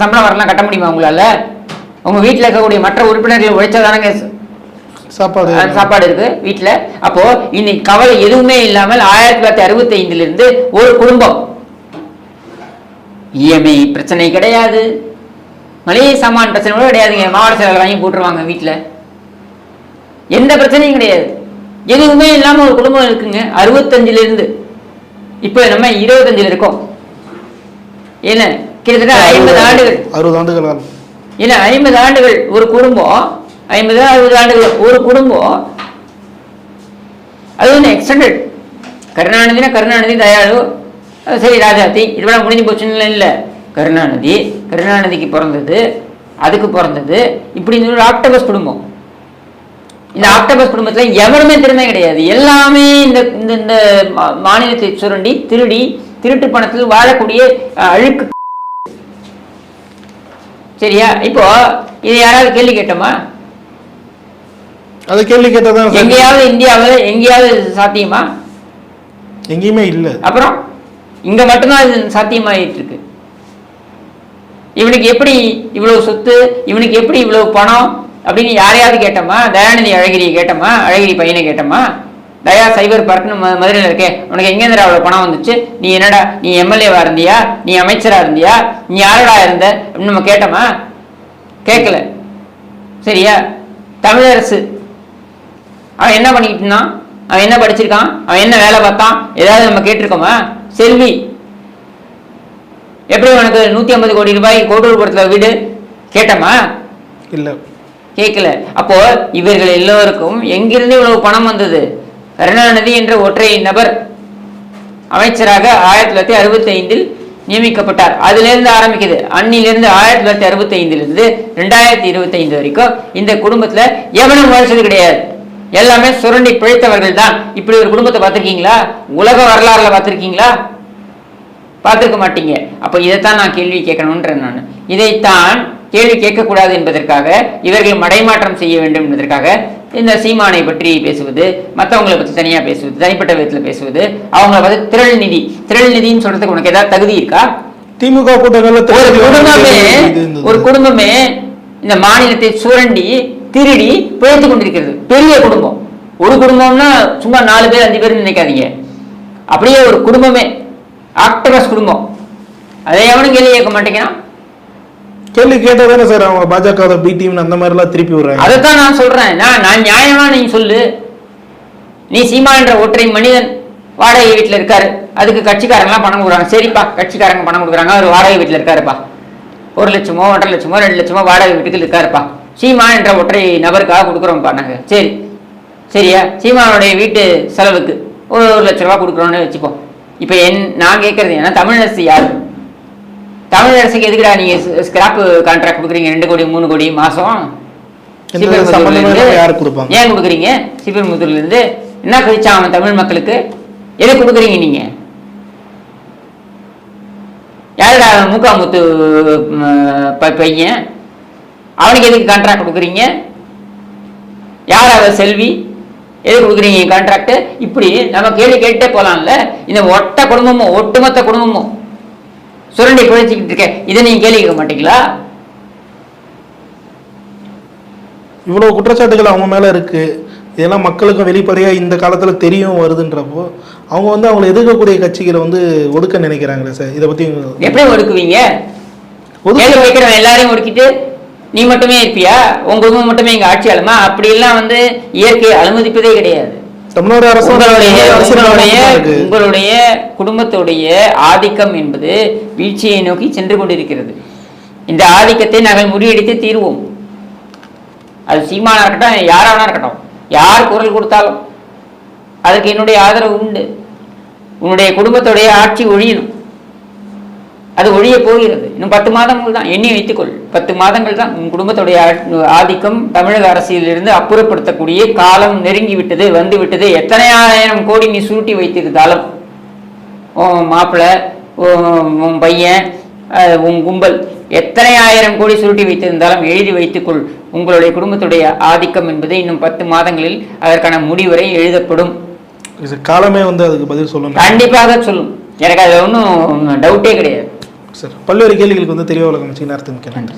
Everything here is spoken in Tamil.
சம்பளம் வரலாம் கட்ட முடியுமா உங்களால? உங்க வீட்டில் இருக்கக்கூடிய மற்ற உறுப்பினர்கள் உழைச்சாதானங்க சாப்பாடு. சாப்பாடு இருக்கு வீட்ல. அப்போ இன்னைக்கு கவலை எதுவுமே இல்லாமல் ஆயிரத்தி தொள்ளாயிரத்தி அறுபத்தி ஐந்துல இருந்து ஒரு குடும்பம். இஎம்ஐ பிரச்சனை கிடையாது. மளிகை சாமான் பிரச்சனை கூட கிடையாதுங்க. மாவட்ட செயலாளர் வாங்கி போட்டுருவாங்க வீட்ல. எந்த பிரச்சனையும் கிடையாது. எதுவுமே இல்லாம ஒரு குடும்பம் இருக்குங்க. அறுபத்தஞ்சுல இருந்து இப்போ நம்ம இருபத்தஞ்சுல இருக்கோம். என்ன? கிட்டத்தட்ட ஐம்பது ஆண்டுகள். அறுபது ஆண்டுகள். இல்ல ஐம்பது ஆண்டுகள் ஒரு குடும்பம் ஐம்பது அறுபது ஆண்டுகள் ஒரு குடும்பம் அது ஒன்று எக்ஸ்டெண்டட் கருணாநிதினா கருணாநிதி தயாளு சரி ராஜாத்தி இதெல்லாம் முடிஞ்சு போச்சுன்னு இல்லை கருணாநிதி கருணாநிதிக்கு பிறந்தது அதுக்கு பிறந்தது. இப்படி இந்த ஒரு ஆக்டோபஸ் குடும்பம். இந்த ஆக்டோபஸ் குடும்பத்துல எவருமே திறமை கிடையாது. எல்லாமே இந்த இந்த மாநிலத்தை சுரண்டி திருடி திருட்டு பணத்தில் வாழக்கூடிய அழுக்கு சரியா? இப்போ இது யாராவது கேள்வி கேட்டோமா? அது கேள்வி கேட்டதான். எங்கேயாவது இந்தியாவில் எங்கேயாவது சாத்தியமா? எங்கேயுமே இல்ல. அப்புறம் இங்க மட்டும்தான் இது சாத்தியமாயிட்டு இருக்கு இவனுக்கு எப்படி இவ்வளவு சொத்து இவனுக்கு எப்படி இவ்வளவு பணம் அப்படின்னு யாரையாவது கேட்டோமா? தயாநிதி அழகிரியை கேட்டோமா? அழகிரி பையனை கேட்டோமா? தயா சைபர் பார்க்னு மதுரையில் இருக்கே. உனக்கு எங்கேந்திரா அவ்வளோ பணம் வந்துச்சு? நீ என்னடா நீ எம்எல்ஏவா இருந்தியா? நீ அமைச்சரா இருந்தியா? நீ யாரடா இருந்த? அப்படின்னு நம்ம கேட்டோமா? கேட்கல சரியா? தமிழரசு. அவன் என்ன பண்ணிக்கிட்டு இருந்தான்? அவன் என்ன படிச்சிருக்கான்? அவன் என்ன வேலை பார்த்தான்? ஏதாவது நம்ம கேட்டிருக்கோமா? செல்வி. எப்படி உனக்கு நூத்தி ஐம்பது கோடி ரூபாய் கோட்டூர்புரத்துல வீடு? கேட்டோமா? இல்ல. கேட்கல அப்போ இவர்கள் எல்லோருக்கும் எங்கிருந்து இவ்வளவு பணம் வந்தது? கருணாநிதி என்ற ஒற்றை நபர் அமைச்சராக ஆயிரத்தி தொள்ளாயிரத்தி அறுபத்தி ஐந்தில் நியமிக்கப்பட்டார். அதிலிருந்து ஆரம்பிக்குது. அன்னிலிருந்து ஆயிரத்தி தொள்ளாயிரத்தி அறுபத்தி ஐந்திலிருந்து ரெண்டாயிரத்தி இருபத்தி ஐந்து வரைக்கும் இந்த குடும்பத்துல எவனும் உழைச்சது கிடையாது. எல்லாமே சுரண்டி பிழைத்தவர்கள் தான். இப்படி ஒரு குடும்பத்தை பார்த்திருக்கீங்களா? உலக வரலாறுல பார்த்திருக்கீங்களா? பார்த்துருக்க மாட்டீங்க. அப்ப இதைத்தான் நான் கேள்வி கேட்கணுன்றேன் நான். இதைத்தான் கேள்வி கேட்கக்கூடாது என்பதற்காக இவர்கள் மடைமாற்றம் செய்ய வேண்டும் என்பதற்காக இந்த சீமானை பற்றி பேசுவது மற்றவங்களை பற்றி தனியா பேசுவது தனிப்பட்ட விதத்துல பேசுவது அவங்கள பார்த்து திரள் நிதி திரள் நிதின்னு சொல்றதுக்கு உனக்கு ஏதாவது தகுதி இருக்கா? திமுக கூட்டங்கள்ல ஒரு குடும்பமே. ஒரு குடும்பமே இந்த மாநிலத்தை சுரண்டி திருடி பிழைத்து கொண்டிருக்கிறது. பெரிய குடும்பம். ஒரு குடும்பம்னா சும்மா நாலு பேர் அஞ்சு பேர் நினைக்காதீங்க. அப்படியே ஒரு குடும்பமே. ஆக்டரஸ் குடும்பம். அதை எவனும் கேள்வி கேட்க மாட்டேங்கிறான்? கேள்வி கேட்டதானே சார் அவங்க பாஜக பி டீம் அந்த மாதிரி எல்லாம் திருப்பி விடுறாங்க. அதைத்தான் நான் சொல்றேன். நான் நான் நியாயமா நீ சொல்லு. நீ சீமா என்ற ஒற்றை மனிதன் வாடகை வீட்டுல இருக்காரு. அதுக்கு கட்சிக்காரங்களாம் பணம் கொடுக்குறாங்க. சரிப்பா கட்சிக்காரங்க பணம் கொடுக்குறாங்க. அவர் வாடகை வீட்டுல இருக்காருப்பா. ஒரு லட்சமோ ஒன்றரை லட்சமோ ரெண்டு லட்சமோ வாடகை வீட்டுக்கு இருக்காருப்பா. சீமா என்ற ஒற்றை நபருக்காக கொடுக்குறோம்ப்பா நாங்க. சரி. சரியா? சீமானுடைய வீட்டு செலவுக்கு ஒரு ஒரு லட்ச ரூபா கொடுக்குறோன்னு வச்சுப்போம் இப்போ என் நான் கேட்கறது ஏன்னா தமிழரசு யார்? தமிழரசுக்கு எதுக்குடா நீங்க ஸ்கிராப் கான்ட்ராக்ட் கொடுக்குறீங்க? ரெண்டு கோடி மூணு கோடி மாசம்? ஏன் கொடுக்குறீங்க? சிபிஎம் முத்தூர்ல இருந்து என்ன கழிச்சான் அவன் தமிழ் மக்களுக்கு? எதை கொடுக்குறீங்க நீங்க? யாருடா மூக்காமுத்து பையன்? அவனுக்கு எதுக்கு கான்ட்ராக்ட் கொடுக்குறீங்க? யார் அவ செல்வி? எது கொடுக்குறீங்க கான்ட்ராக்ட் இப்படி நம்ம கேள்வி கேட்டே போலாம்ல. இந்த ஒட்ட குடும்பமும் ஒட்டுமொத்த குடும்பமும் சுரண்டி குழைச்சிக்கிட்டு இருக்க இதை நீங்க கேள்வி கேட்க மாட்டீங்களா? இவ்வளவு குற்றச்சாட்டுகள் அவங்க மேல இருக்கு. இதெல்லாம் மக்களுக்கும் வெளிப்படையா இந்த காலத்துல தெரியும் வருதுன்றப்போ அவங்க வந்து அவங்களை எதிர்க்கக்கூடிய கட்சிகளை வந்து ஒடுக்க நினைக்கிறாங்களே சார். இதை பத்தி உங்க- எப்படி ஒடுக்குவீங்க? வைக்கிறவன் எல்லாரையும் ஒடுக்கிட்டு நீ மட்டுமே இருப்பியா? உங்க குடும்பம் மட்டுமே இங்க அப்படி எல்லாம் வந்து இயற்கை அனுமதிப்பதே கிடையாது. தமிழ்நாடு அரசு உங்களுடைய குடும்பத்துடைய ஆதிக்கம் என்பது வீழ்ச்சியை நோக்கி சென்று கொண்டிருக்கிறது. இந்த ஆதிக்கத்தை நாங்கள் முறியடித்து தீர்வோம். அது சீமானா இருக்கட்டும் யாராவனா இருக்கட்டும் யார் குரல் கொடுத்தாலும் அதுக்கு என்னுடைய ஆதரவு உண்டு. உன்னுடைய குடும்பத்துடைய ஆட்சி ஒழியணும். அது ஒழிய போகிறது. இன்னும் பத்து மாதங்கள் தான். எண்ணி வைத்துக்கொள். பத்து மாதங்கள் தான். உன் குடும்பத்துடைய ஆதிக்கம் தமிழக அரசியலிருந்து அப்புறப்படுத்தக்கூடிய காலம் நெருங்கி விட்டது வந்து விட்டது எத்தனை ஆயிரம் கோடி நீ சுருட்டி வைத்திருந்தாலும் உன் மாப்பிள்ளை உன் பையன் உன் கும்பல் எத்தனை ஆயிரம் கோடி சுருட்டி வைத்திருந்தாலும் எழுதி வைத்துக்கொள். உங்களுடைய குடும்பத்துடைய ஆதிக்கம் என்பது இன்னும் பத்து மாதங்களில் அதற்கான முடிவுரை எழுதப்படும். இது காலமே வந்து அதுக்கு பதில் சொல்லணும். கண்டிப்பாக சொல்லும். எனக்கு அது ஒன்றும் டவுட்டே கிடையாது. சார். பல்வேறு கேள்விகளுக்கு வந்து தெளிவாக உலகம் நேரத்துக்கு நன்றி